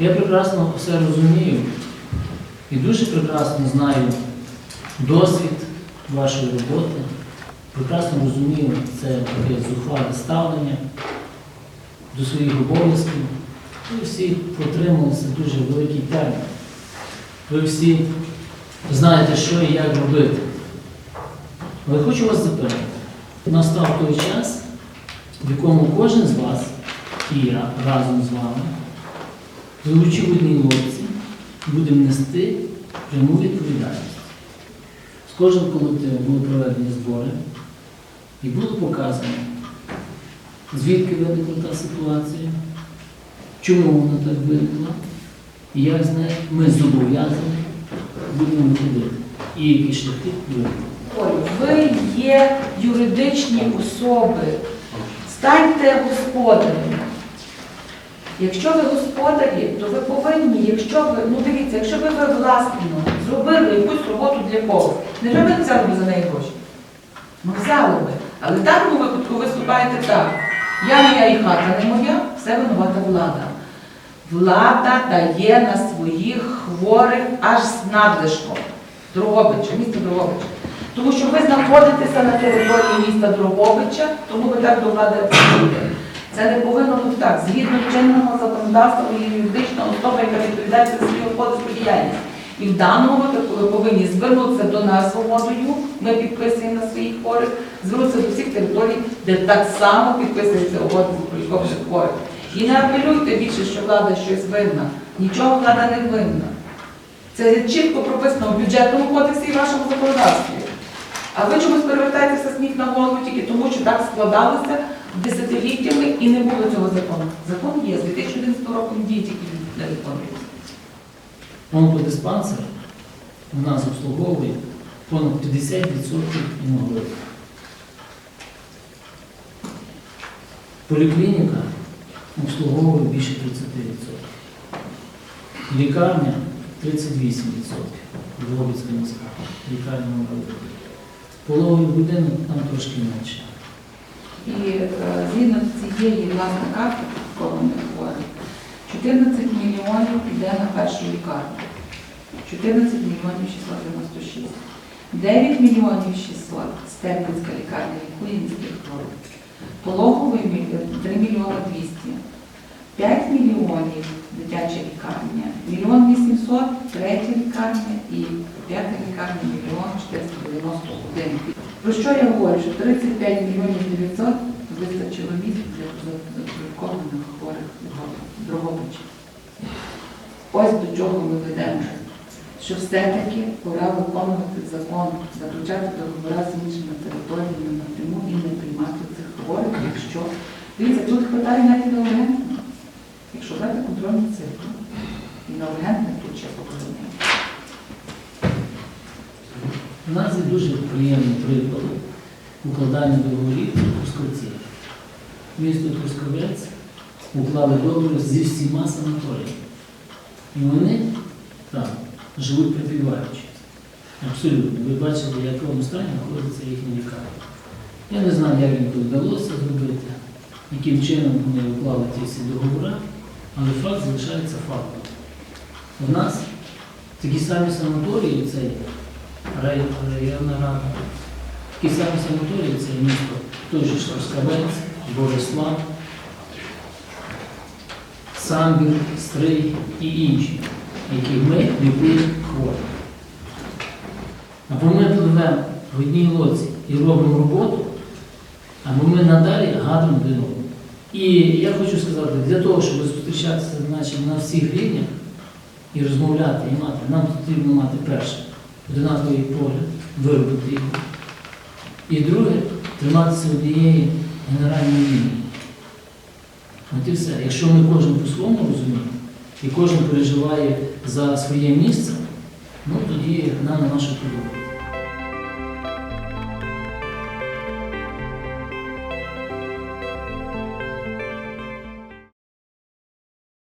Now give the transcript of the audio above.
Я прекрасно все розумію і дуже прекрасно знаю досвід вашої роботи. Прекрасно розумію це таке зухвале ставлення до своїх обов'язків. Ви всі протрималися дуже великий термін. Ви всі знаєте, що і як робити. Але хочу вас запевнити, настав той час, в якому кожен з вас і я разом з вами, живучи в одній лодці, будемо нести пряму відповідальність. З кожним колективом були проведені збори і було показано, звідки виникла та ситуація, чому вона так виникла, і як з нею ми зобов'язані будемо виходити. І які шляхи виникли. Ви є юридичні особи. Станьте господарями. Якщо ви господарі, то ви повинні, якщо ви, ну дивіться, якщо ви, власно зробили якусь роботу для когось, не ви не взяли б за неї гроші? Ну взяли би. Але в даному випадку ви виступаєте так. Я моя і хата не моя, все винувата влада. Влада дає на своїх хворих аж з надлишком. Дрогобича, місто Дрогобича. Тому що ви знаходитеся на території міста Дрогобича, тому ви так до влади. Це не повинно бути так. Згідно чинного законодавства, є юридична особа, яка відповідає за свою господарську діяльність. І в даному випадку ви повинні звернутися до нас свободою, ми підписуємо на своїх хворих, звернутися до всіх територій, де так само підписується угода про лікування хворих. І не апелюйте більше, що влада щось винна. Нічого влада не винна. Це чітко прописано в бюджетному кодексі і вашому законодавстві. А ви чомусь перевертаєтеся сніг на голову тільки тому, що так складалося десятиліттями і не було цього закону. Закон є, з 2011 року діє тільки не виконується. Онкодиспансер у нас обслуговує понад 50% інвалідів. Поліклініка обслуговує більше 30%. Лікарня 38%. Дрогобицька міська. Лікарня. Пологовий будинок там трошки менше. І е, згідно цієї власне карти кованих хворих, 14 мільйонів йде на першу лікарню. 14 мільйонів 696. 9 мільйонів 600 Стерлінська лікарня лікує міських хворих. Пологовий міль- 3 мільйони 200. 5 мільйонів дитяча лікарня, мільйон 800 третя лікарня і п'ята лікарня мільйон 491. Про що я говорю? Що 35 мільйонів 900 вистачило місць для запровадкованих хворих в Ось до чого ми ведемо. Що все-таки пора виконувати закон, заключати договори з іншими територіями напряму і не приймати цих хворих, якщо дивіться, тут хватає навіть на ургентне. Якщо брати контрольні цифри, і на ургентне тут ще покоління. У нас є дуже приємний приклад укладання договорів Трускавці. Місто Трускавець уклали договір зі всіма санаторіями. І вони там живуть припіваючи. Абсолютно. Ви бачите, в якому стані знаходиться їхня лікарня. Я не знаю, як їм це вдалося зробити, яким чином вони уклали ті всі договори, але факт залишається фактом. У нас такі самі санаторії, це районна рада, такі самі санаторії, це місто той же ж Борислав, Самбір, Стрий і інші, які ми лікуємо хворих. Або ми пливемо в одній лодці і робимо роботу, або ми надалі гадимо одного. І я хочу сказати, для того, щоб зустрічатися значить, на всіх рівнях і розмовляти, і мати, нам потрібно мати перше одинаковий погляд, виробити його. І друге, триматися однієї генеральної лінії. От і все. Якщо ми кожен по-своєму розуміємо, і кожен переживає за своє місце, ну тоді нам на нашу подобу.